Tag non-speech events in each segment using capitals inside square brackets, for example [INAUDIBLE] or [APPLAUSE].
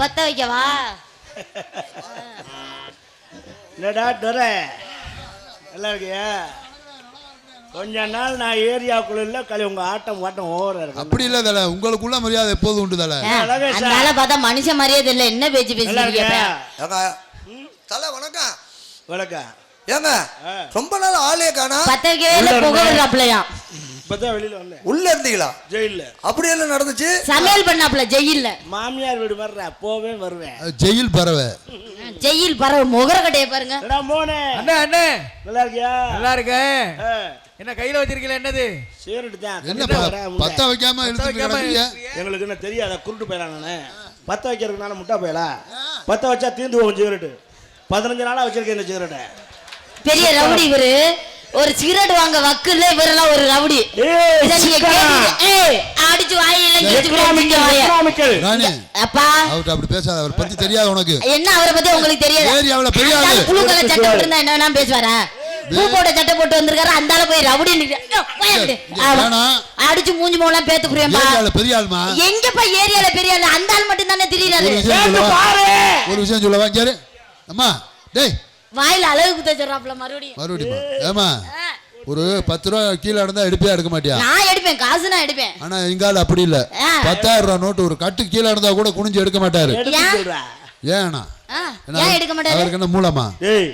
பத்த வைக்கவா? என்னடா துரை? நல்லா இருக்கியா? கொஞ்ச நாள் நான் ஏரியாவுக்குள்ள இல்ல கழி உங்க ஆட்டம் வாட்டம் ஓவரா இருக்கு. அப்படி இல்ல தல. உங்களுக்குள்ள மரியாதை எப்போதும் உண்டு தல? ஆளை பார்த்தா மனுஷன் மாதிரியே தெரியல என்ன பேச்சு பேசுறீங்க தலை வணக்கம். வணக்கம். ஏங்க. ரொம்ப நாள் ஆளே காணா. பத்த வைக்கவே புகை. விடுறாப்லையா இப்பதான் வெளியில உள்ள இருந்தீங்களா? ஜெயில்ல. அப்படி என்ன நடந்துச்சு? சமையல் பண்ணாப்ல ஜெயில்ல. மாமியார் வீடு வர்றேன் போவே வருவேன். ஜெயில் பறவை. ஜெயில் பரவ முகர கட்டைய பாருங்க. மோனே. அண்ணே அண்ணே. நல்லா இருக்கியா? நல்லா இருக்கேன். என்ன கையில வச்சிருக்கீங்களா என்னது? சிகரெட்டு தான் என்ன. பத்த வைக்காம எங்களுக்கு என்ன தெரியாத குருட்டு போயிடலாம் நானு. பத்த வைக்கிறதுக்கு நானே முட்டா போயலா? பத்த வச்சா போகும் சிகரெட்டு பதினஞ்சு நாளா வச்சிருக்கேன் இந்த சிகரெட்டை பெரிய ரவுடி இவரு. ஒரு சிகரெட் வாங்க வக்குல இவரெல்லாம் ஒரு ரவுடி. அடிச்சு வாயில அப்பா. அவர்கிட்ட அப்படி பேசாத அவர் பத்தி தெரியாது உனக்கு. என்ன அவரை பத்தி உங்களுக்கு தெரியாது? ஏரியாவுல பெரிய ஆளு கலர் சட்டை போட்டு என்ன வேணாம் பேசுவாரா? பூ போட்ட சட்டை போட்டு வந்திருக்காரு? அந்த ஆளு போய் ரவுடி. அடிச்சு மூஞ்சி மூலம் பேத்து புரியும்பா. பெரிய ஆளுமா எங்கப்பா ஏரியால பெரிய ஆளு அந்த ஆள் மட்டும் தானே தெரியுறாரு. ஒரு விஷயம் சொல்லவா? கேரு அம்மா டேய் வாயில அழகு குத்த சொல்றாப்ல மறுபடியும். மறுபடியும் ஏமா ஒரு பத்து ரூபா கீழே இருந்தா எடுப்பியா எடுக்க மாட்டியா? நான் எடுப்பேன் காசு நான் எடுப்பேன். ஆனா எங்கால அப்படி இல்ல. பத்தாயிரம் ரூபாய் நோட்டு ஒரு கட்டு கீழே இருந்தா கூட குனிஞ்சு எடுக்க மாட்டாரு. ஏன்னா அவருக்கு என்ன மூலமா? டேய்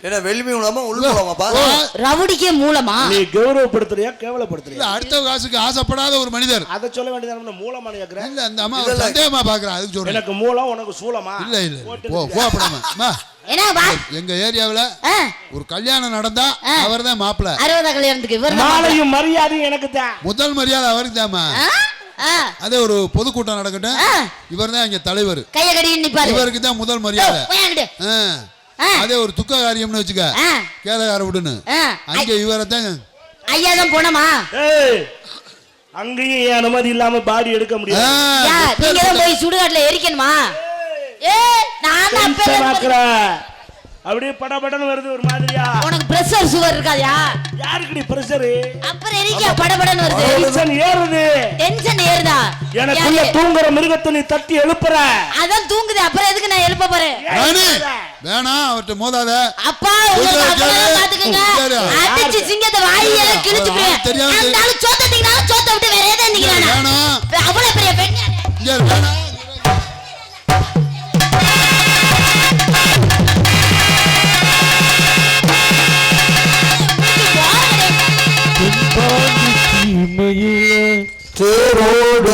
என்ன வெளிமை மூலமா உள் மூலமாப்பா ஓ, ரவுடிக்கே மூலமா? நீ கௌரவப்படுத்துறியா இல்ல கேவலப்படுத்துறியா அடுத்த காசுக்கு ஆசைப்படாத ஒரு மனிதர். அதை சொல்ல வேண்டியது மூலமான கேக்குறேன் இல்ல அந்த அம்மா. சந்தேகமா பாக்குறேன் அதுக்கு சொல்றேன். எனக்கு மூலம் உனக்கு சூலமா? இல்ல இல்ல போ அப்படாம எங்க ஏரியாவுல ஒரு கல்யாணம் நடந்தா ஆ. அவர்தான் மாப்பிள. அறுபதா கல்யாணத்துக்கு இவர் தான் மாப்பிள்ளை. மாலையும் மரியாதையும் எனக்கு தான் முதல் மரியாதை அவருக்கு தாமா அதே ஒரு பொதுக்கூட்டம் நடக்கட்டும். இவர் தான் இங்க தலைவர். இவருக்கு தான் முதல் மரியாதை. அதே ஒரு துக்க காரியம்னு வச்சுக்க. கேதகார விடுன்னு. அங்க இவரை தான் ஐயா தான் போனோமா அங்கேயும் என் அனுமதி இல்லாம பாடி எடுக்க முடியாது. யா, நீங்க தான் போய் சுடுகாட்டுல எரிக்கணுமா? ஏ நான் தான் அப்படியே படபடன்னு வருது ஒரு மாதிரியா? உனக்கு பிரஷர் சுகர் இருக்காதயா? யாருக்குடி பிரஷர் அப்புறம் எரிக்க படபடன்னு வருது? டென்ஷன் ஏறுது. டென்ஷன் ஏறுதா? எனக்குள்ள? தூங்குற மிருகத்தை நீ தட்டி எழுப்புற. அதான் தூங்குது அப்புறம் எதுக்கு நான் எழுப்ப போறேன்? ராணி வேணாம் அவர்கிட்ட மோதாத. அப்பா உங்களுக்கு. பாத்துக்கங்க. அடிச்சு சிங்கத்தை வாயில கிழிச்சு ஆள் தெரியாம அந்த ஆளு சோத்த விட்டு வேற ஏதாவது திங்கிறானா? வேணாம் அவ்வளவு பெரிய பெண் யாரு? தேரோடு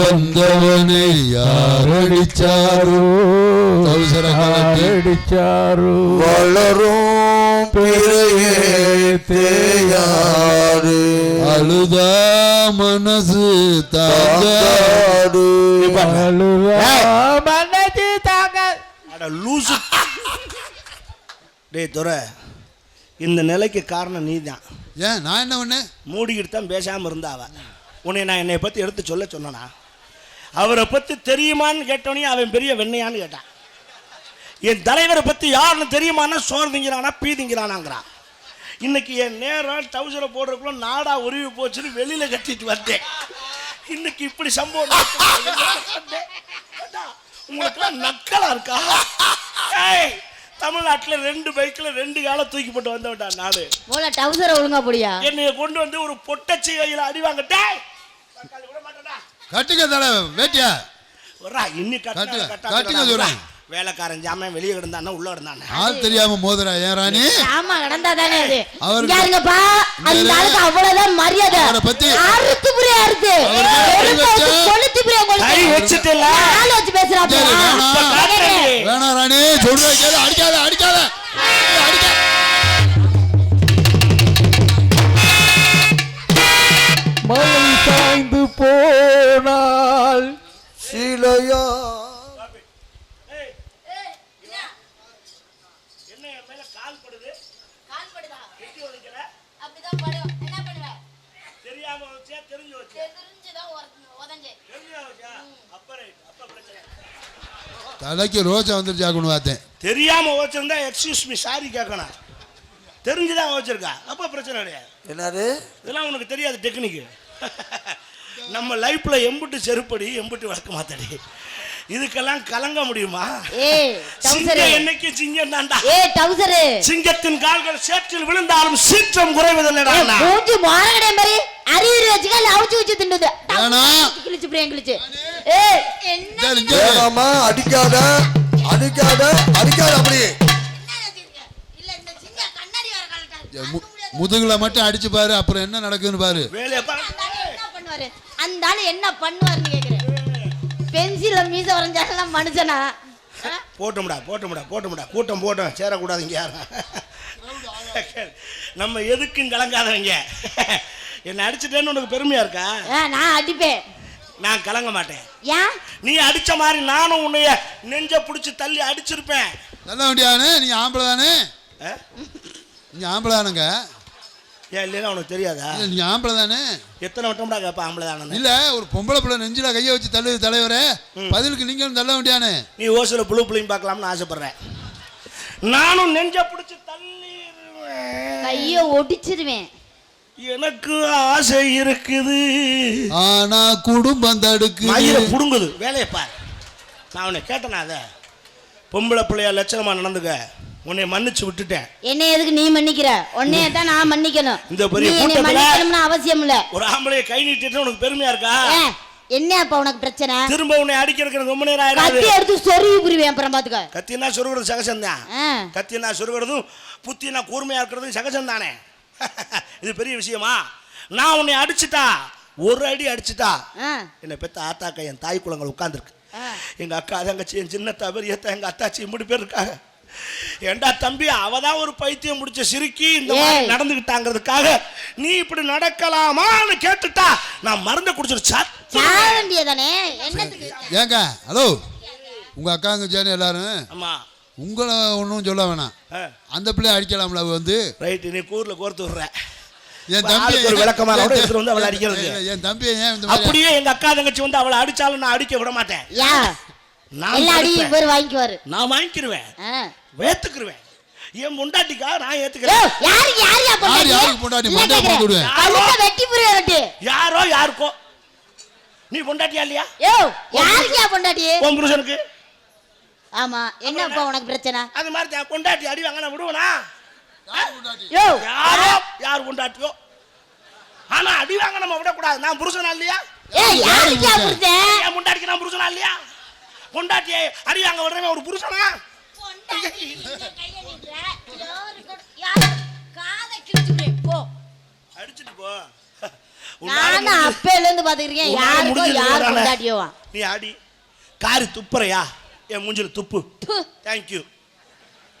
வந்தவனை யார் அடிச்சாரோ? வளரும் பிறையே தேயாறு அழுதா மனசு தாங்க. தாங்காடு மனசு தாங்க. அட லூசு. டேய் துரை. இந்த நிலைக்கு காரணம் நீதான். ஏன் நான் என்ன பண்ணேன்? மூடிக்கிட்டு தான் பேசாம இருந்தா அவ உன்னை நான் என்னை பத்தி எடுத்து சொல்ல சொன்னனா? அவரை பத்தி தெரியுமான்னு கேட்டோனே அவன் பெரிய வெண்ணையான்னு கேட்டான். என் தலைவரை பத்தி யாருன்னு தெரியுமான்னா சோறு திங்கிறானா பீ திங்கிறானாங்கிறான் இன்னைக்கு என் நேரம் டவுசரை போடுறதுக்குள்ள நாடா உருவி போச்சுன்னு வெளியில கட்டிட்டு வந்தேன். இன்னைக்கு இப்படி சம்பவம் உங்களுக்குலாம் நக்கலா இருக்கா? ஏய் தமிழ்நாட்டுல ரெண்டு பைக்ல ரெண்டு காலை தூக்கி போட்டு வந்தவன்டா நானு. போல டவுசரை ஒழுங்கா போடியா? என்னைய கொண்டு வந்து ஒரு பொட்டச்சி கையில அடி வாங்கட்டே தக்காளி விட மாட்டேன்டா. கட்டுங்க தலை வேட்டியா? வர்றா, இன்னி கட்டா, கட்டுங்க, கட்டா, கட்டுங்க. வேலைக்காரன் ஜாமான் வெளியே கிடந்தானே உள்ள கிடந்தானே? ஆள் தெரியாம மோதுறா ஏன் ராணி? ஆமா கடந்தா தானே அது இங்க இருங்கப்பா. அந்த ஆளுக்கு அவ்வளவுதான் மரியாதை. அவரை பத்தி- அறுத்து புரிய அறுத்து. கொளுத்து வச்சா- கொளுத்து புரிய கை வச்சுட்டல. ஆள் வச்சு வேணாம். வேணாம் ராணி. சொல்ற கேளு. அடிக்காத அடிக்காத. அடிக்காத மழை சாய்ந்து போனால் சிலையா என்ன என் மேல கால் படுது எட்டி ஒலிக்கல அப்படிதான் படும் என்ன பண்ணுவேன் தெரியாம வச்சே தெரிஞ்சு வச்சே. தெரிஞ்சுதான் உதஞ்சேன். தெரிஞ்சு வச்சா? அப்ப ரைட் அப்ப பிரச்சனை. தலைக்கு ரோஜா வந்துருச்சா கொண்டு பார்த்தேன். தெரியாம வச்சிருந்தா எக்ஸ்கியூஸ் மீ சாரி கேட்கணும் தெரிஞ்சுதான் வச்சிருக்கா அப்ப பிரச்சனை கிடையாது என்னது? இதெல்லாம் உனக்கு தெரியாது டெக்னிக்கு [LAUGHS] நம்ம லைஃப்ல எம்புட்டு செருப்படி எம்புட்டு வழக்கு மாத்தடி. இதுக்கெல்லாம் கலங்க முடியுமா? சிங்கம் என்னைக்கு சிங்கம் தான்டா ஏய் டவுசரு. சிங்கத்தின் கால்கள் சேற்றில் விழுந்தாலும் சீற்றம் குறைவதில்லைடா மூஞ்சி மாறகடே மாதிரி அறிவுரை வச்சுக்க வச்சு தின்னுது. வேணாம். கிழிச்சு பிரியம் கிழிச்சு. என்ன அடிக்காத அடிக்காத அடிக்காத அப்படி. இல்ல இந்த சிங்க கண்ணாடி வர கலட்டாரு மு- முதுகுல மட்டும் அடிச்சு பாரு அப்புறம் என்ன நடக்குன்னு பாரு. வேலையை பாரு. என்ன பண்ணுவாரு? அந்த ஆளு என்ன பண்ணுவாருன்னு கேக்குறேன் பென்சில மீச வரைஞ்சாலும் மனுஷனா? போட்டும்டா போட்டும்டா போட்டும்டா. கூட்டம் போட்டோம் சேரக்கூடாதுங்க யாரும். நம்ம எதுக்கும் கலங்காதவங்க என்னை அடிச்சிட்டேன்னு உனக்கு பெருமையா இருக்கா? ஆ, நான் அடிப்பேன். நான் கலங்க மாட்டேன். ஏன்? நீ அடிச்ச மாதிரி நானும் உன்னைய நெஞ்ச பிடிச்சி தள்ளி அடிச்சிருப்பேன். நல்ல வண்டியானே நீ ஆம்பளை தானே? நீ ஆம்பளை தானுங்க ஏன் இல்லைன்னா உனக்கு தெரியாதா? இல்ல, நீ ஆம்பளை தானே? எத்தனை வட்டம்டா கேப்பா ஆம்பளை தானே? இல்ல ஒரு பொம்பளை பிள்ளை நெஞ்சில கையை வச்சு தள்ளு தலைவரே பதிலுக்கு நீங்களும் தள்ள வேண்டியானே? நீ ஓசில புழு புள்ளையும் பார்க்கலாம்னு ஆசைப்படுறேன். நானும் நெஞ்ச பிடிச்சி தள்ளி கைய ஒடிச்சிருவேன். எனக்கு ஆசை இருக்குது. ஆனா குடும்பம் தடுக்கு மயில புடுங்குது. வேலையை பார். நான் உன்னை கேட்டேனா அதை? பொம்பளை பிள்ளையா லட்சணமா நடந்துக்க. உன்னை மன்னிச்சு விட்டுட்டேன். என்ன எதுக்கு நீ மன்னிக்கிற? உன்னைய தான் நான் மன்னிக்கணும். இந்த பெரிய மன்னிக்கணும்னு அவசியம் இல்ல ஒரு ஆம்பளைய கை நீட்டிட்டு உனக்கு பெருமையா இருக்கா? என்ன அப்ப உனக்கு பிரச்சனை? திரும்ப உன்னை அடிக்கிறதுக்கு ரொம்ப நேரம் ஆயிடாது. கத்தி எடுத்து சொருவி புரிவேன் அப்புறம் பாத்துக்க. கத்தினா சொருகிறது சகசம்தான் ஆ. கத்தினா சொருகிறதும் புத்தினா கூர்மையா இருக்கிறதும் சகஜம் தானே? [LAUGHS] இது பெரிய விஷயமா? நான் உன்னை அடிச்சிட்டா ஒரு அடி அடிச்சிட்டா என்னை பெத்த ஆத்தாக்கா என் தாய் குளங்கள் உட்காந்துருக்கு. எங்க அக்கா தங்கச்சி என் சின்னத்தா பெரியத்தா எங்க அத்தாச்சி இப்படி பேர் இருக்காங்க. ஏண்டா தம்பி அவ தான் ஒரு பைத்தியம் முடிச்ச சிரிக்கி இந்த மாதிரி. நடந்துகிட்டாங்கிறதுக்காக நீ இப்படி நடக்கலாமான்னு கேட்டுட்டா நான் மருந்தை வேண்டியதானே என்னத்துக்கு? ஏங்க ஹலோ. உங்க அக்காங்க சேனி எல்லாரும்? ஆமா. உங்களை ஒன்றும் சொல்ல வேணாம். அந்த பிள்ளை அடிக்கலாம்ல வந்து? ரைட்டு நீ கூர்ல கோர்த்து விடுற. என் தம்பி ஒரு விளக்கமாரோட எடுத்துட்டு வந்து அவளை அடிக்கிறது. என் தம்பியை ஏன் இந்த மாதிரி அப்படியே எங்க அக்கா தங்கச்சி வந்து அவளை அடிச்சாலும் நான் அடிக்க விட மாட்டேன். நான் வாங்கிக்குவாரு. நான் வாங்கிக்கிருவேன். ஆ. ஏத்துக்கிருவேன் என் முண்டாட்டிக்கா நான் ஏத்துக்கிறேன். யாரோ யாருக்கோ நீ பொண்டாட்டியா இல்லையா? யோ யாருக்கியா பொண்டாட்டி? உன் புருஷனுக்கு. ஆமா என்னப்பா உனக்கு பிரச்சனை? அது மாதிரி தான் பொண்டாட்டி அடி வாங்க நான் விடுவனா யோ யாரோ யார் பொண்டாட்டியோ? ஆனா அடி வாங்க நம்ம விடக்கூடாது. நான் புருஷனா இல்லையா? ஏய் யாருக்கியா புரிச்சேன் என் பொண்டாட்டிக்கு நான் புருஷனா இல்லையா? பொண்டாட்டியை அடி வாங்க விடுறவன் ஒரு புருஷனா? அடிச்சிட்டு போ. நானும் அப்பையில இருந்து பாத்துக்கிறேன் யார் நீ அடி காரி துப்புறையா? என் மூஞ்சில துப்பு. தேங்க்யூ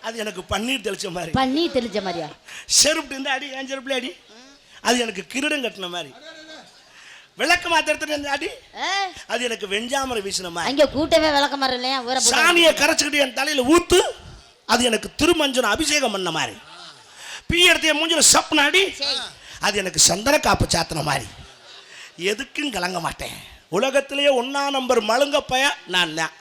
அது எனக்கு பன்னீர் தெளிச்ச மாதிரி. பண்ணி தெளிச்ச மாதிரியா? செருப்பு இந்த அடி என் செருப்புல அடி அது எனக்கு கிரீடம் கட்டின மாதிரி. விளக்கு மாத்திரத்துல அடி அது எனக்கு வெஞ்சாமரை வீசின மாதிரி அங்க கூட்டமே விளக்க மாதிரி இல்லையா சாணியை கரைச்சிக்கிட்டு என் தலையில ஊத்து அது எனக்கு திருமஞ்சனம் அபிஷேகம் பண்ண மாதிரி. பீ எடுத்து என் மூஞ்சில சப்புன அடி அது எனக்கு சந்தன காப்பு சாத்தின மாதிரி. எதுக்கும் கலங்க மாட்டேன். உலகத்திலேயே ஒன்னா நம்பர் மழுங்க பய நான் தான்.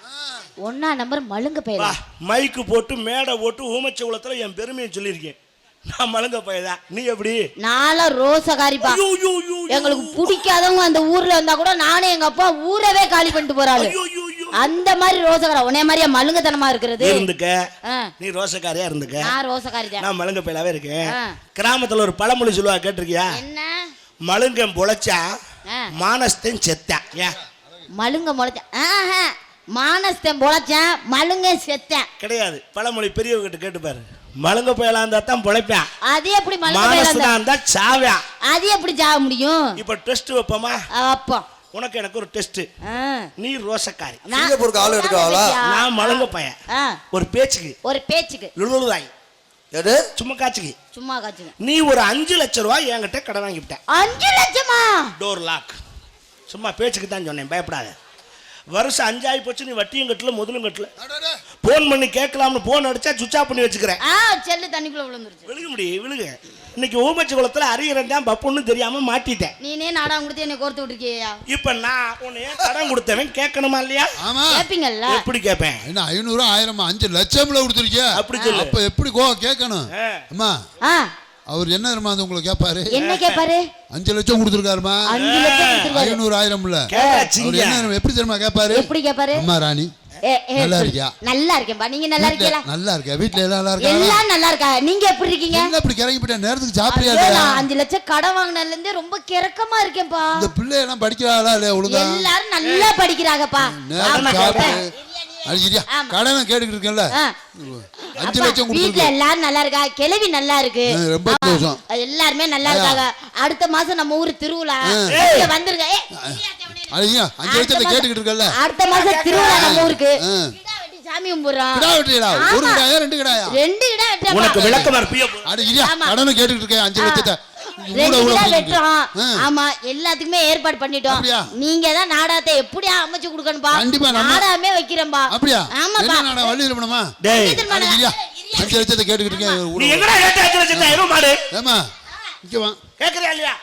ஒன்னா நம்பர் மழுங்க வா போயிடா மைக்கு போட்டு மேடை போட்டு ஊமச்சகுளத்தில் என் பெருமையை சொல்லியிருக்கேன். நான் மழுங்க பையதான் நீ எப்படி? நாளா ரோசகாரிப்பா. எங்களுக்கு பிடிக்காதவங்க அந்த ஊர்ல வந்தா கூட நானும் எங்க அப்பா ஊரவே காலி பண்ணிட்டு ஐயோ. அந்த மாதிரி ரோசகாரா உன்னைய மாதிரியா மழுங்கத்தனமா இருக்கிறது? இருந்துக்க. நீ ரோசக்காரியா இருந்துக்க. நான் ரோசகாரி தான் நான் மழுங்க பயிலாவே இருக்கேன். கிராமத்துல ஒரு பழமொழி சொல்லுவா கேட்டிருக்கியா? என்ன? மழுங்கன் பொழைச்சா ஆ. மானஸ்தன் செத்தான் ஏன் மழுங்க முளைச்சேன் ஆஹா மானஸ்தன் பொழைச்சேன் மழுங்க செத்தேன் கிடையாது. பழமொழி பெரியவங்கிட்ட கேட்டு பாரு. மழுங்க பயலா இருந்தா தான் பொழைப்பேன். அது எப்படி போயிடலாம் இருந்தா? சாவான். அது எப்படி ஜாக முடியும்? இப்ப டெஸ்ட் வைப்போமா? அப்போ உனக்கு எனக்கு ஒரு டெஸ்ட். நீ ரோசக்காரி. சிங்கப்பூருக்கு ஆள் எடுக்கிறாளா? நான் மழுங்க பையன். ஒரு பேச்சுக்கு. ஒரு பேச்சுக்கு. லுழுதாய் எது? சும்மா காட்சிக்கு சும்மா காய்ச்சுங்க நீ ஒரு அஞ்சு லட்சம் ரூபாய் என்கிட்ட கடன் வாங்கிவிட்ட அஞ்சு லட்சமா? டோர் லாக் சும்மா பேச்சுக்கு தான் சொன்னேன். பயப்படாத. வருஷம் அஞ்சாயி போச்சு நீ வட்டியும் கட்டல முதலும் கட்டல. ஃபோன் பண்ணி கேட்கலாம்னு ஃபோன் அடிச்சா ஆஃப் பண்ணி வச்சுக்கிறேன். ஆ செல்லு தண்ணிக்குள்ள விழுந்துருச்சு. விழுக முடியும் விழுக. இன்னைக்கு ஊமச்சி குளத்துல அரியறன் தான் பப்புன்னு தெரியாம மாட்டிட்டேன். நீனே நாடகம் கொடுத்து என்னை கோர்த்து விட்டுருக்கியா இப்ப நான் உன்னைய கடன் கொடுத்தவன் கேட்கணுமா இல்லையா? ஆமா. கேப்பீங்கல்ல? எப்படி கேட்பேன் என்ன ஐநூறு ஆயிரமா அஞ்சு லட்சம்ல கொடுத்துருக்கிய? அப்படி சொல்லு. அப்ப எப்படி கோ கேட்கணும். அம்மா ஆ. அவர் என்ன தெரியுமா வந்து உங்களை கேட்பாரு என்ன கேப்பாரு? அஞ்சு லட்சம் கொடுத்துருக்காருமா? அஞ்சு லட்சம் கொடுத்துருக்காரு. ஐநூறு ஆயிரம்ல. கேட்டா அவர். என்ன எப்படி தெரியுமா கேட்பாரு எப்படி கேப்பாரு? அம்மா ராணி நல்லா. இருக்கியா? நல்லா இருக்கேன்பா. நீங்க நல்லா வீட்ல இருக்கீங்களா? நல்லா இருக்கா வீட்டுல எல்லாம் நல்லா இருக்காங்க? எல்லாம் நல்லா இருக்கா நீங்க எப்படி இருக்கீங்க? என்ன இப்படி கிறங்கி போயிட்ட? நேரத்துக்கு நான் அஞ்சு லட்சம் கடன் வாங்கினதுல இருந்து ரொம்ப கிறக்கமா இருக்கேன்பா. இந்த பிள்ளை எல்லாம் படிக்கிறாளா இல்லையா ஒழுங்கா? எல்லாரும் நல்லா படிக்கிறாங்கப்பா. அடிக்கிறியா ஆமா. கடனை கேட்டுக்கிட்டு இருக்கேன்ல. அஞ்சு லட்சம் எல்லாரும் நல்லா இருக்கா? கிழவி நல்லா இருக்கு. ரொம்ப சந்தோஷம். எல்லாருமே நல்லா இருக்காங்க. அடுத்த மாசம் நம்ம ஊரு திருவிழா. வந்துருங்க. அடிங்க அஞ்சு லட்சத்தை கேட்டுக்கிட்டு இருக்கல அடுத்த மாசம் திருவிழா நம்ம ஊருக்கு. சாமி கும்பிடுறோம். கிடா வெட்டிடா ஒரு. கிடாயா ரெண்டு கிடாயா? ரெண்டு கிடா உனக்கு வெட்டப்பா விளக்கம். கடனை கேட்டுக்கிட்டு இருக்கேன் அஞ்சு லட்சத்தை. ரெண்டு. வெட்டுறோம். ஆ. ஆமா எல்லாத்துக்குமே ஏற்பாடு பண்ணிட்டோம். அப்படியா? நீங்க தான் நாடகத்தை எப்படியா அமைச்சு கொடுக்கணும்பா? கண்டிப்பா நாடகமே வைக்கிறேன்பா அப்படியா? ஆமாப்பா. என்ன நாடா வள்ளி டேய். அஞ்சு லட்சத்தை கேட்டுக்கிட்டு இருக்கேன். நீ எங்கடா கேட்ட அஞ்சு லட்சத்தை எருமை மாடு ஏமா இங்க வா. கேக்குறியா இல்லையா?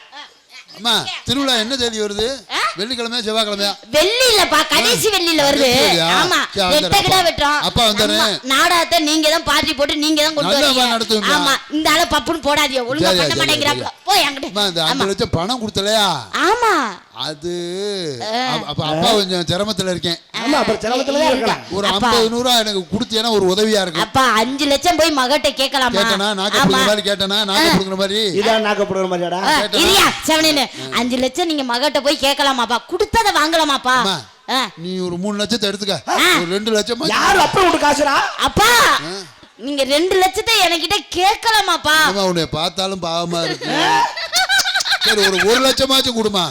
அம்மா திருவிழா என்ன தேதி வருது? ஆ? வெள்ளிக்கிழமையா செவ்வாய்க்கிழமையா? வெள்ளி இல்லப்பா கடைசி வெள்ளியில வருது? ஆமா வந்துடுறேன். கிடா வெட்டுறோம் அப்பா வந்துடுறேன். ஆமா, நாடகத்தை நீங்க தான் பார்ட்டி போட்டு நீங்க தான் கொண்டு நல்லா வரீங்க? ஆமா இந்த ஆள பப்புன்னு போடாதீங்க. ஒழுங்கா பண்ண மாட்டேங்கிறாப்ல. சரியா. போய் அஞ்சு ஆமா. லட்சம் பணம் கொடுத்தலையா? ஆமா. அது அப்ப- அப்ப கொஞ்சம் சிரமத்துல இருக்கேன். ஆமா அப்புறம் சிரமத்துல தான் இருக்கலாம் ஒரு அப்பா. ஐம்பது நூறுரூவா எனக்கு கொடுத்தீங்கன்னா ஒரு உதவியா இருக்கும். அப்பா அஞ்சு லட்சம் போய் மகட்ட கேட்கலாமா? கேட்டனா? நாக்க பிடுங்குற மாதிரி கேட்டனா? நாக்க மாதிரி? அஞ்சு லட்சம் நீங்க மகட்ட போய் கேட்கலாமாப்பா கொடுத்தத வாங்கலாமாப்பா? நீ ஒரு மூணு லட்சத்தை எடுத்துக்க. ஒரு ரெண்டு லட்சம்? யாரு அப்ப விட்டு காசுடா? அப்பா நீங்க ரெண்டு லட்சத்தை என்கிட்ட கேட்கலாமாப்பா? உன்னை பார்த்தாலும் பாவமா இருக்கு. சரி ஒரு ஒரு லட்சமாச்சும் கொடுமா.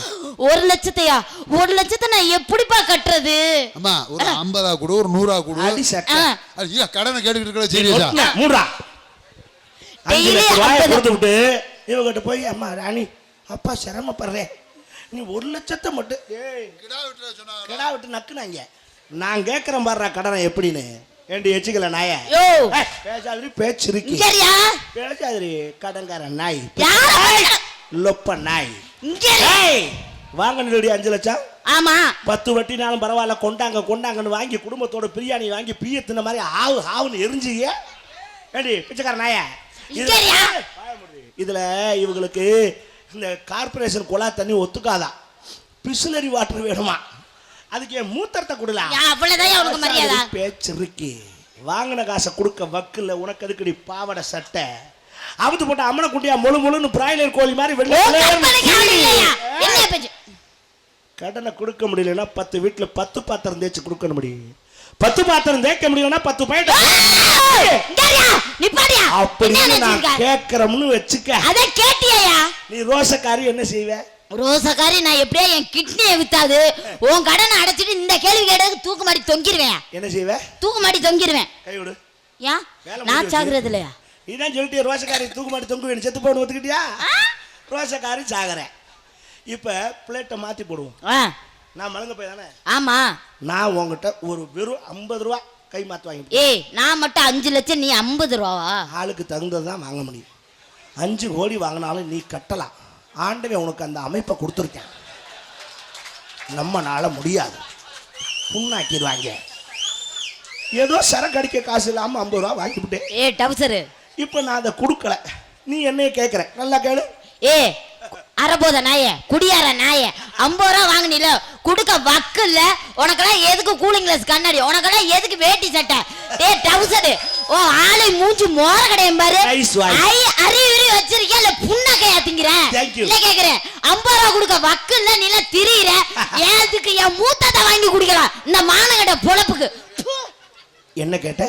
ஒரு லட்சத்தையா? ஒரு லட்சத்தை நான் எப்படிப்பா கட்டுறது? அம்மா ஒரு ஐம்பதா கொடு ஒரு நூறா கொடு. ஐயா, கடனை கேட்டுக்கிட்டு இருக்கல சீரியஸா? ரூபாயை ஐம்பது. கொடுத்து விட்டு இவகிட்ட போய் அம்மா ராணி அப்பா சிரமப்படுறேன். நீ ஒரு லட்சத்தை மட்டும் ஏய் கிடா விட்டு நக்குனாங்க. நான் கேட்கறேன் பாடுறா கடனை எப்படின்னு. ஏண்டி எச்சுக்கல நாய? பேசாதிரி பேச்சு இருக்கு இங்கறியா பேசாதிரி கடன்கார நாய். யார லொப்ப நாய். இங்க ஏய் வாங்க நிலடி அஞ்சு லட்சம்? ஆமா. பத்து வட்டினாலும் பரவாயில்ல கொண்டாங்க கொண்டாங்கன்னு வாங்கி குடும்பத்தோட பிரியாணி வாங்கி பிய தின்ன மாதிரி ஆவு ஆவுன்னு எரிஞ்சிய. ஏடி பிச்சைக்கார நாய? இதுல இவங்களுக்கு இந்த கார்பரேஷன் குழா தண்ணி ஒத்துக்காதான் பிஸ்லரி வாட்டர் வேணுமா? அதுக்கு என் மூத்தரத்தை கொடுலாம் யா, அவ்வளவுதான் உனக்கு மரியாதை? வாங்கின காசை கொடுக்க வக்குல உனக்கு எதுக்குடி பாவாடை சட்டை? அவுத்து போட்ட அம்மனை குட்டியா முழு முழுன்னு பிராய்லர் கோழி மாதிரி வெளியே கடனை கொடுக்க முடியலன்னா பத்து வீட்டுல பத்து பாத்திரம் தேய்ச்சி கொடுக்க முடியும் பத்து பாத்திரம் தேய்க்க முடியலன்னா பத்து பாயிண்ட் அப்படின்னு நான் கேட்கறோம்னு வச்சுக்க. அத கேட்டியா நீ ரோசக்காரி என்ன செய்வ? ரோசக்காரி நான் எப்படியா என் கிட்னியை வித்தாது உன் கடனை அடைச்சிட்டு இந்த கேள்வி கேட்டதுக்கு தூக்கு மாட்டி தொங்கிருவேன். என்ன செய்வ? தூக்கு மாட்டி தொங்கிருவேன். கை விடு. ஏன் வேலை நான் சாகுறது இல்லையா? இதான் சொல்லிட்டு ரோசக்காரி தூக்கு மாட்டி தொங்கு வேணும் செத்து போகணும் ஒத்துக்கிட்டியா? ரோசக்காரி சாகுறேன். இப்ப பிளேட்டை மாத்தி போடுவோம். நான் மலங்க போய் தானே? ஆமா. நான் உங்ககிட்ட ஒரு வெறும் ஐம்பது ரூபா கை மாத்து வாங்கி ஏய் நான் மட்டும் அஞ்சு லட்சம் நீ ஐம்பது ரூபாவா? ஆளுக்கு தகுந்தது தான் வாங்க முடியும். அஞ்சு கோடி வாங்கினாலும் நீ கட்டலாம். ஆண்டவன் உனக்கு அந்த அமைப்பை கொடுத்துருக்கேன். நம்மனால முடியாது. புண்ணாக்கிடுவாங்க. ஏதோ சரக்கு அடிக்க காசு இல்லாமல் ஐம்பது ரூபா வாங்கிவிட்டேன் ஏ டவுசரு. இப்போ நான் அதை கொடுக்கல. நீ என்னைய கேட்குற நல்லா கேளு. ஏ அறபோத நாயே குடியார நாயே ஐம்பது ரூபா வாங்கினில குடுக்க வக்கு இல்ல உனக்கெல்லாம் எதுக்கு கூலிங் கிளாஸ் கண்ணாடி? உனக்கெல்லாம் எதுக்கு வேட்டி சட்டை? ஏ டவுசரு ஓ ஆளை மூஞ்சி மோர கடையும் பாரு. ஐ அறிவுரி வச்சிருக்கியா? இல்ல புண்ணக்கையா திங்கிற. இல்ல கேக்குறேன் ஐம்பது ரூபா கொடுக்க வக்கு இல்ல நீ எல்லாம் திரியிற. ஏதுக்கு என் மூத்தத்தை வாங்கி குடிக்கலாம். இந்த மானகட்ட பொழப்புக்கு. ப்பு. என்ன கேட்ட?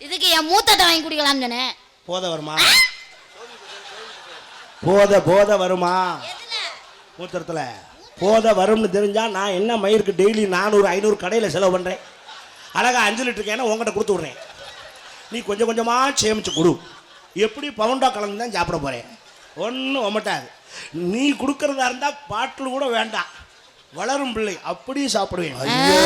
இதுக்கு என் மூத்தத்தை வாங்கி குடிக்கலாம் சொன்னேன். போத வருமா போத போத வருமா? மூத்திரத்தில் போத வரும்னு தெரிஞ்சா நான் என்ன மயிருக்கு டெய்லி நானூறு ஐநூறு கடையில் செலவு பண்ணுறேன் அழகா அஞ்சு லிட்டர் கேனை உங்கள்கிட்ட கொடுத்து விட்றேன். நீ கொஞ்சம் கொஞ்சமாக சேமிச்சு கொடு. எப்படி பவுண்டா கலந்து தான் சாப்பிட போகிறேன் ஒன்றும் ஒமட்டாது நீ கொடுக்கறதா இருந்தால் பாட்டில் கூட வேண்டாம். வளரும் பிள்ளை அப்படியே சாப்பிடுவேன். ஐயோ.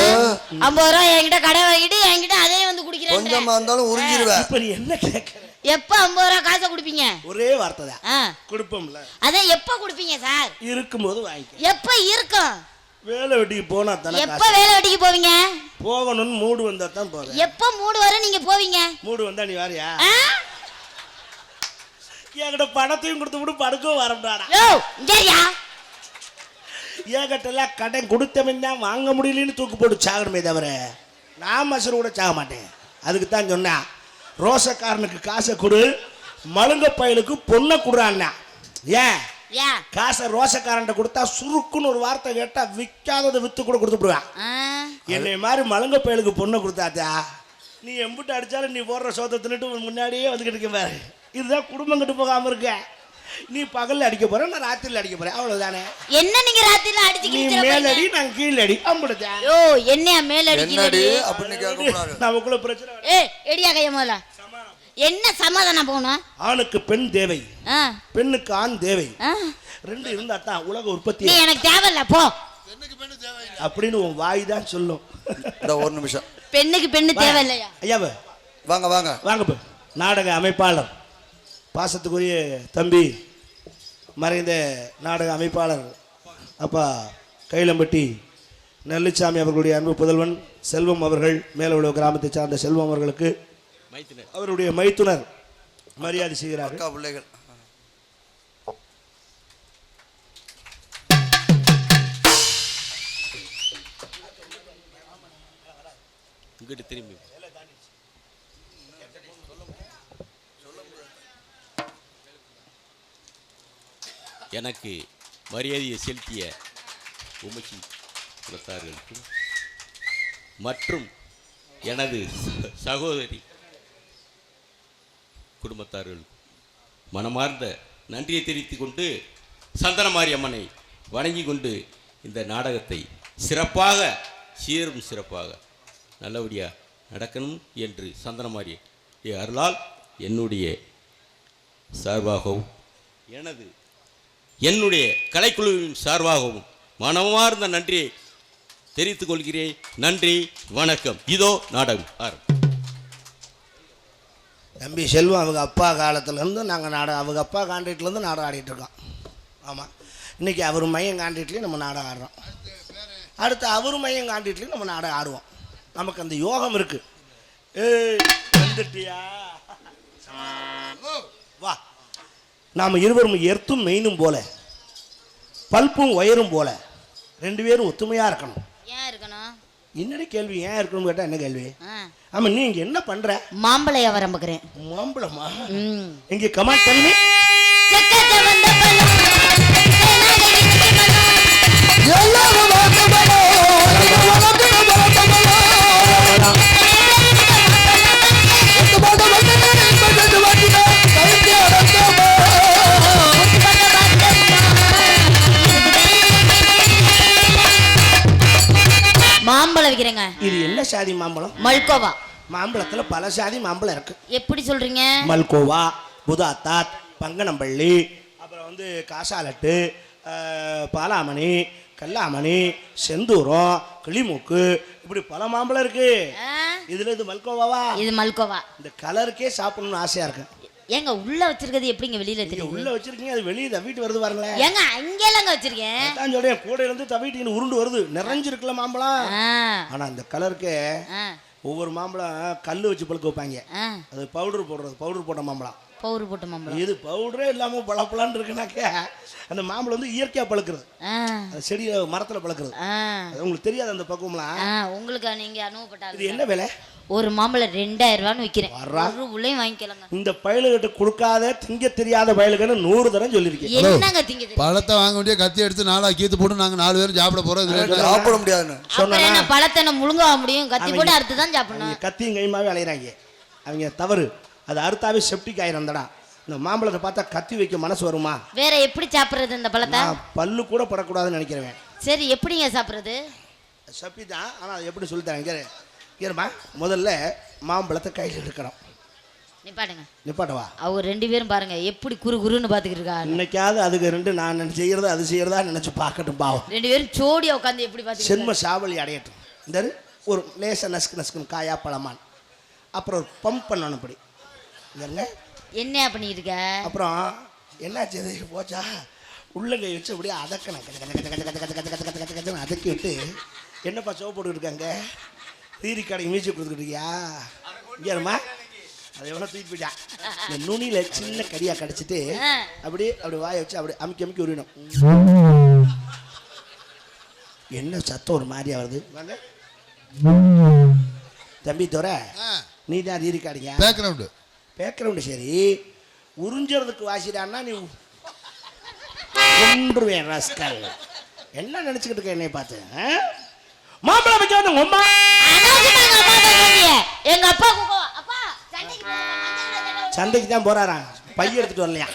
ஐம்பது ரூபா என்கிட்ட கடை வாங்கிட்டு என்கிட்ட அதே வந்து குடிக்கிறேன் கொஞ்சமா இருந்தாலும் உறிஞ்சிருவேன். இப்ப நீ என்ன கேட்கற எப்ப ஐம்பது ரூபா காசை கொடுப்பீங்க? ஒரே வார்த்தை தான். கொடுப்போம்ல. அதான் எப்ப கொடுப்பீங்க சார்? இருக்கும்போது வாங்கிக்க. எப்ப இருக்கும்? வேலை வெட்டிக்கு போனா தானே எப்ப வேலை வெட்டிக்கு போவீங்க? போகணும்னு மூடு வந்தா தான் போவேன். எப்ப மூடு வரும் நீங்க போவீங்க? மூடு வந்தா நீ வாரியா? என்கிட்ட பணத்தையும் கொடுத்து விட்டு படுக்கவும் வரம்டாடா யோ இங்கேயா? என்கிட்ட எல்லாம் கடன் கொடுத்தவன் தான் வாங்க முடியலன்னு தூக்கு போட்டு சாகணுமே தவிர நான் மசரு கூட சாக மாட்டேன். அதுக்கு தான் சொன்னேன் ரோசக்காரனுக்கு காசை கொடு மழுங்க பயலுக்கு பொண்ணை கொடுறான்னா. ஏன்? காசை ரோசக்காரன்ட்ட கொடுத்தா சுருக்குன்னு ஒரு வார்த்தை கேட்டா விற்காததை வித்து கூட கொடுத்துடுவேன் என்னை மாதிரி மழுங்க பயலுக்கு பொண்ணை கொடுத்தாத்தா நீ எம்பிட்டு அடிச்சாலும் நீ போடுற சோத்தை தின்னுட்டு முன்னாடியே வந்துக்கிட்டு இருக்க பாரு. இதுதான் குடும்பம் கட்டு போகாம இருக்க. நீ பகல்ல அடிக்க போற நான் ராத்திரில அடிக்க போறேன் அவ்வளவுதானே? என்ன நீங்க ராத்திரில அடிச்சு நீ கிழிச்சிட மேலடி? நான் கீழடி. அம்பிடுத்தேன் யோ என்னையா மேல என்னடி அடிக்கிறடி அப்படின்னு கேட்கக்கூடாது [LAUGHS] நமக்குள்ள பிரச்சனை ஏய் எடியா கைய முதல்ல. என்ன சமாதானம் போகணும்? ஆணுக்கு பெண் தேவை. பெண்ணுக்கு ஆண் தேவை. ரெண்டு இருந்தா தான் உலக உற்பத்தி. எனக்கு தேவையில்ல போ. அப்படின்னு உன் வாய் தான் சொல்லும். இந்த ஒரு நிமிஷம். பெண்ணுக்கு பெண்ணு தேவையில்லையா? ஐயாவ. வாங்க வாங்க. வாங்க போ. நாடக அமைப்பாளர். பாசத்துக்குரிய தம்பி மறைந்த நாடக அமைப்பாளர் அப்பா கைலம்பட்டி நெல்லிச்சாமி அவர்களுடைய அன்பு புதல்வன் செல்வம் அவர்கள் மேலவுள்ள கிராமத்தை சார்ந்த செல்வம் அவர்களுக்கு அவருடைய மைத்துனர் மரியாதை செய்கிறார்கள் அக்கா பிள்ளைகள். இங்கிட்டு திரும்பி எனக்கு மரியாதையை செலுத்திய உமைச்சி குலத்தார்களுக்கும் மற்றும் எனது ச- சகோதரி குடும்பத்தார்களுக்கும் மனமார்ந்த நன்றியை தெரிவித்து கொண்டு சந்தனமாரி அம்மனை வணங்கி கொண்டு இந்த நாடகத்தை சிறப்பாக சீரும் சிறப்பாக நல்லபடியாக நடக்கணும் என்று சந்தனமாரி அருளால் என்னுடைய சார்பாகவும் எனது என்னுடைய கலைக்குழுவின் சார்பாகவும் மனமார்ந்த நன்றியை தெரிவித்துக் கொள்கிறேன். நன்றி வணக்கம். இதோ நாடகம். ஆரம்பம். தம்பி செல்வம் அவங்க அப்பா காலத்துலேருந்து நாங்கள் நாடகம் அவங்க அப்பா கான்ட்ராக்ட்லேருந்து நாடகம் ஆடிட்டுருக்கோம் ஆமாம் இன்னைக்கு அவர் மையம் கான்ட்ராக்ட்லேயும் நம்ம நாடகம் ஆடுறோம். அடுத்து அவர் மையம் கான்ட்ராக்ட்லேயும் நம்ம நாடகம் ஆடுவோம். நமக்கு அந்த யோகம் இருக்குது ஏ வந்துட்டியா? நாம் இருவரும் எர்த்தும் மெயினும் போல பல்ப்பும் ஒயரும் போல ரெண்டு பேரும் ஒத்துமையாக இருக்கணும். ஏன் இருக்கணும்? என்னடி கேள்வி? ஏன் இருக்கணும்னு கேட்டால் என்ன கேள்வி? ஆ, ஆமாம் நீ இங்கே என்ன பண்ணுற மாம்பழ வியாபாரம் பார்க்குறேன் மாம்பழமா? ம். இங்கே கமாண்ட் பழம். எல்லாரும் விற்கிறேங்க இது என்ன சாதி மாம்பழம்? மல்கோவா. மாம்பழத்துல பல சாதி மாம்பழம் இருக்கு. எப்படி சொல்றீங்க? மல்கோவா புதாத்தாத் பங்கனம்பள்ளி அப்புறம் வந்து காசாலட்டு பாலாமணி கல்லாமணி செந்தூரம் கிளிமூக்கு இப்படி பல மாம்பழம் இருக்கு. இதுல இது மல்கோவாவா? இது மல்கோவா. இந்த கலருக்கே சாப்பிடணும்னு ஆசையா இருக்கு. ஏங்க உள்ள வச்சிருக்கிறது எப்படிங்க வெளியில தெரியுது? உள்ள வச்சிருக்கீங்க அது வெளியே தவிட்டு வருது பாருங்களேன் ஏங்க அங்கெல்லாங்க வச்சிருக்கேன் அதான் சொல்றேன் கூடையில இருந்து தவிட்டு உருண்டு வருது. நிறைஞ்சிருக்குல்ல மாம்பழம்? ஆனா அந்த கலருக்கு ஒவ்வொரு மாம்பழம் கல் வச்சு பழுக்க வைப்பாங்க. அது பவுடர் போடுறது பவுடர் போட்ட மாம்பழம். பவுரு போட்ட மாம்பழம். இது பவுடரே இல்லாம பழப்பழான்னு இருக்குனாக்க அந்த மாம்பழம் வந்து இயற்கையா பழுக்கிறது. அந்த செடியை மரத்துல பழுக்கிறது. உங்களுக்கு தெரியாது அந்த பக்குவம்லாம். உங்களுக்கு நீங்க இது அனுபவப்பட்டாங்க என்ன விலை? ஒரு மாம்பழம் ரெண்டாயிரம் ரூபான்னு விக்கிறேன். வர்றா. ஒரு உள்ளேயும் வாங்கிக்கலாங்க. இந்த பயலுகிட்ட கொடுக்காத திங்க தெரியாத பயலுக்குன்னு நூறு தரம் சொல்லியிருக்கேன். என்னங்க திங்குது? பழத்தை வாங்க வேண்டிய கத்தி எடுத்து நாலா கீத்து போட்டு நாங்க நாலு பேரும் சாப்பிட போறோம். என்ன? சாப்பிட முடியாதுன்னு. என்ன பழத்தை முழுங்க முடியும்? கத்தி போட்டு அறுத்து தான் சாப்பிடணும் கத்தியும் கைமாவே அலையிறாங்க. அவங்க தவறு. அது அறுத்தாவே செப்டிக் ஆயிரம் தடா இந்த மாம்பழத்தை பார்த்தா கத்தி வைக்க மனசு வருமா? வேற எப்படி சாப்பிடுறது இந்த பழத்தை? நான் பல்லு கூட படக்கூடாதுன்னு நினைக்கிறேன் சரி எப்படிங்க சாப்பிடுறது? சப்பி தான் ஆனால் அது எப்படி சொல்லித்தரேன் கேரு கேருமா முதல்ல மாம்பழத்தை கையில் எடுக்கணும். நிப்பாட்டுங்க. நிப்பாட்டவா? அவங்க ரெண்டு பேரும் பாருங்க எப்படி குறு குருன்னு பாத்துக்கிட்டு இருக்காங்க. இன்னைக்காவது அதுக்கு ரெண்டு நான் செய்யறதா அது செய்யறதா நினைச்சு பார்க்கட்டும் பாவம். ரெண்டு பேரும் ஜோடியா உட்காந்து எப்படி பாத்துக்கிட்டு சென்ம சாவலி அடையட்டும். இந்த ஒரு லேச நசுக்கு நசுக்குன்னு காயா பழமான். அப்புறம் ஒரு பம்ப் பண்ணணும் இப்படி. இங்க என்ன பண்ணிட்டு இருக்க அப்புறம் என்னாச்சு? இது போச்சா? உள்ளங்கை வச்சு அப்படியே அதக்கணும் கச்ச கச்ச கச்ச கச்ச கச்ச கச்சன்னு அதக்கி விட்டு என்னப்பா சோப்பு போட்டுக்கிட்டு இருக்காங்க தீரி கடைக்கு மியூசிக் கொடுத்துக்கிட்டியா இங்கேருமா அதை எவ்வளோ தூக்கி போயிட்டான். இந்த நுனியில் சின்ன கடியாக கடிச்சிட்டு. அப்படியே அப்படி வாயை வச்சு அப்படி அமுக்கி அமுக்கி உரியணும் என்ன சத்தம் ஒரு மாதிரியா வருது. தம்பி தோற நீ தான் ரீரி காடிங்க பேக்ரவுண்டு பேக்ரவுண்டு சரி உறிஞ்சறதுக்கு வாசிடான்னா நீ கொன்றுவேன் ரஸ்கல். என்ன நினச்சிக்கிட்டு இருக்க என்னை பார்த்து மாப்பிள்ளை பற்றி வந்து உமா எங்க அப்பா சந்தைக்கு தான் போறாராம். பையன் எடுத்துட்டு வரலையா?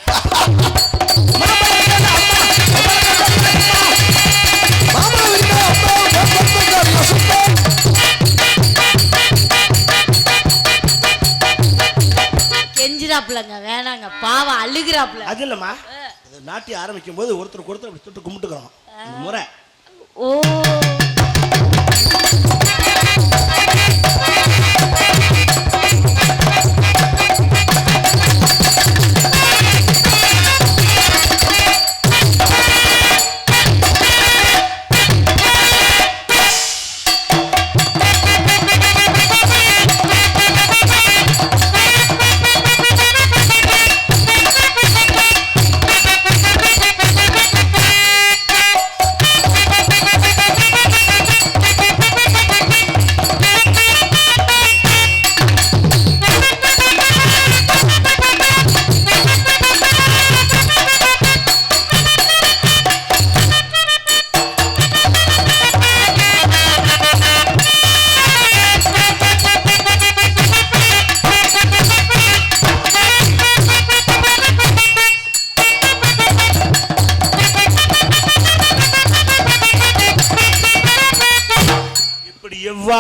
கெஞ்சிராப்புலங்க வேணாங்க. பாவம் அழுகுறாப்புல. அது இல்லைம்மா. இது நாட்டி ஆரம்பிக்கும் போது ஒருத்தருக்கு ஒருத்தர் அப்படி தொட்டு கும்பிட்டுக்கிறோம். இந்த முறை. ஓ.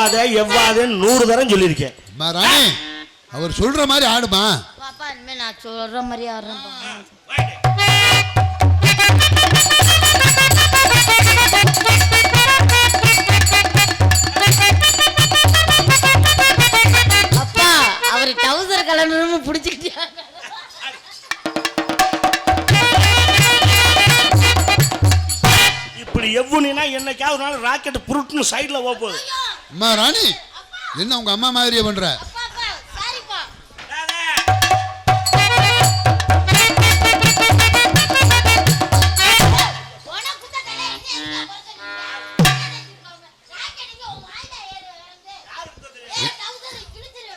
எவ்வாத எவ்வாதன்னு நூறு தரம் சொல்லியிருக்கேன். ராணி அவர் சொல்ற மாதிரி ஆடுமா? பாப்பா இனிமே நான் சொல்ற மாதிரி ஆடுறேன் அப்பா அவர் டவுசர் கலர்னு புடிச்சுக்கிட்டாங்க இப்படி எவ்வுனா என்னைக்காவது நாள் ராக்கெட் புருட்டுன்னு சைடில் போகுது அம்மா ராணி என்ன உங்க அம்மா மாதிரியே பண்ற?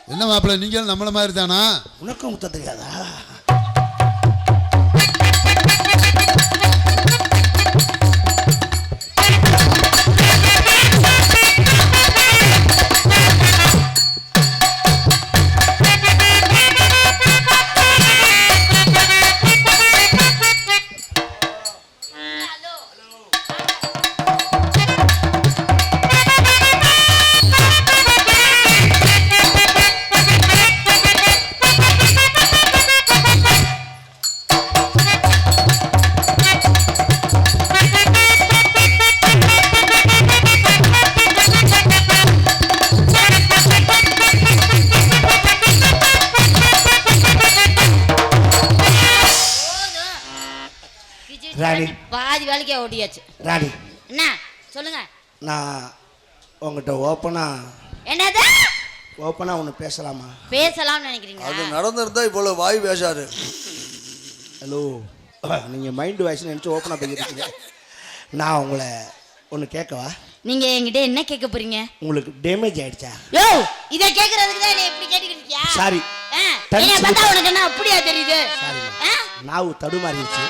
என்ன மாப்பிள்ள நீங்க நம்மள மாதிரி தானா உனக்கும் முத்த தெரியாதா? ராணி. பாதி வேலைக்கே ஓட்டியாச்சு ராணி. என்ன சொல்லுங்க. நான் உங்ககிட்ட ஓப்பனாக என்னது? ஓப்பனாக ஒன்று பேசலாமா? பேசலாம்னு நினைக்கிறீங்க அது நடந்திருந்தா இவ்வளவு வாய் பேசாரு ஹலோ நீங்கள் மைண்டு வாய்ஸ்னு நினச்சி ஓப்பனாக பேசிருக்கீங்க நான் உங்களை ஒன்று கேட்கவா? நீங்க என்கிட்ட என்ன கேட்க போறீங்க? உங்களுக்கு டேமேஜ் ஆயிடுச்சா? யோ இத கேக்குறதுக்கு தான் நீ எப்படி கேட்டுக்கிட்டு இருக்கியா? சாரி என்னைய பார்த்தா உனக்கு என்ன அப்படியா தெரியுது? சாரி ஆ? நாவு தடுமாறிடுச்சு.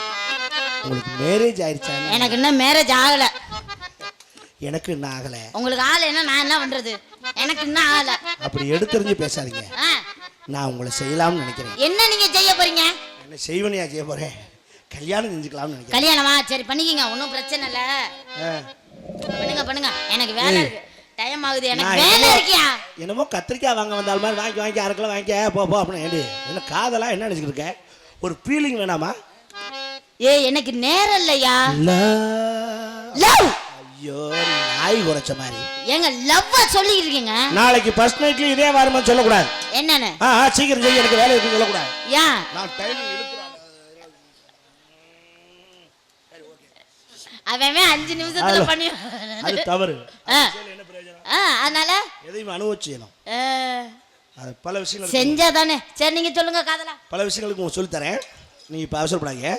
உங்களுக்கு மேரேஜ் ஆயிடுச்சான்னு? எனக்கு இன்னும் மேரேஜ் ஆகல. எனக்கு இன்னும் ஆகலை. உங்களுக்கு ஆள் என்ன? நான் என்ன பண்றது? எனக்கு இன்னும் ஆகல. அப்படி எடுத்தறிஞ்சு பேசாதீங்க. நான் உங்களை செய்யலாம்னு நினைக்கிறேன். என்ன நீங்க செய்ய போறீங்க? என்ன செய்வனையா செய்ய போகிறேன் கல்யாணம் செஞ்சுக்கலாம்னு நினைக்கிறேன். கல்யாணமா? சரி பண்ணிக்கங்க. ஒன்றும் பிரச்சனை இல்ல. பண்ணுங்க பண்ணுங்க. எனக்கு வேலை இருக்கு. டைம் ஆகுது. எனக்கு வேலை இருக்கியா? என்னமோ கத்திரிக்காய் வாங்க வந்தால் மாதிரி வாங்கி வாங்கி அரைக்கலாம் வாங்கிக்க போ போ அப்படின்னு என்ன காதலா? என்ன நினச்சிக்கிட்டு இருக்க? ஒரு ஃபீலிங் வேணாமா? ஏ எனக்கு நேரம் இல்லையா. லவ்! ஐயோ நாய் குறைச்ச மாதிரி. ஏங்க லவ்வ சொல்லிட்டு இருக்கீங்க? நாளைக்கு ஃபர்ஸ்ட் நைட்லயும் இதே வாரமா சொல்லக்கூடாது. என்னன்னு? ஆ சீக்கிரம் செய்ய எனக்கு வேலை இருக்குன்னு சொல்லக்கூடாது. ஏன் நான் இழுக்கிறேன் அவன் அஞ்சு நிமிஷத்துல பண்ணி அது தவறு. அதனால? எதையும் அது பல விஷயங்கள் இருக்கு. செஞ்சா தானே சரி நீங்க சொல்லுங்க காதலா. பல விஷயங்களுக்கு உங்களுக்கு சொல்லித்தரேன். நீங்கள் இப்போ அவசரப்படாதீங்க.